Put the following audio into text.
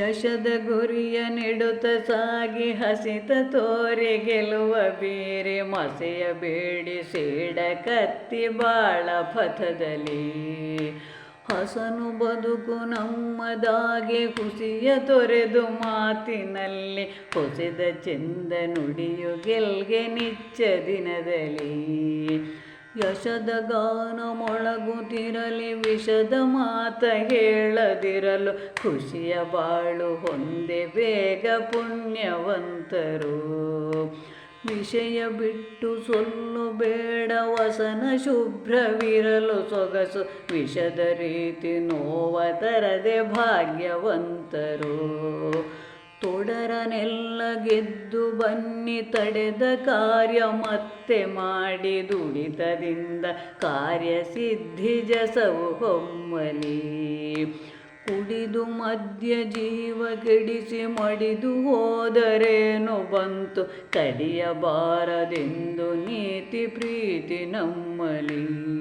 ಯಶದ ಗುರಿಯ ನೆಡುತ್ತ ಸಾಗಿ ಹಸಿತ ತೋರೆ ಗೆಲುವ ಬೇರೆ ಮಸೆಯ ಬೇಡಿ ಸೇಡ ಕತ್ತಿ ಬಾಳ ಪಥದಲ್ಲಿ. ಹಸನು ಬದುಕು ನಮ್ಮದಾಗೆ ಹುಸಿಯ ತೊರೆದು ಮಾತಿನಲ್ಲಿ ಹೊಸೆದ ಚೆಂದ ನುಡಿಯು ಗೆಲ್ಗೆ ನಿಚ್ಚ ದಿನದಲ್ಲಿ. ಯಶದ ಗಾನ ಮೊಳಗುತ್ತಿರಲಿ ವಿಷದ ಮಾತ ಹೇಳದಿರಲು ಖುಷಿಯ ಬಾಳು ಹೊಂದೆ ಬೇಗ ಪುಣ್ಯವಂತರು. ವಿಷಯ ಬಿಟ್ಟು ಸೊಲ್ಲು ಬೇಡ, ವಸನ ಶುಭ್ರವಿರಲು ಸೊಗಸು ವಿಷದ ರೀತಿ ನೋವ ತರದೆ ಭಾಗ್ಯವಂತರು. ತೊಡರನೆಲ್ಲ ಗೆದ್ದು ಬನ್ನಿ ತಡೆದ ಕಾರ್ಯ ಮತ್ತೆ ಮಾಡಿ ದುಡಿತದಿಂದ ಕಾರ್ಯಸಿದ್ಧಿ ಜಸವು ಹೊಮ್ಮಲಿ. ಕುಡಿದು ಮಧ್ಯ ಜೀವ ಕೆಡಿಸಿ ಮಡಿದು ಹೋದರೇನು ಬಂತು ಕಡಿಯಬಾರದೆಂದು ನೀತಿ ಪ್ರೀತಿ ನಮ್ಮಲಿ.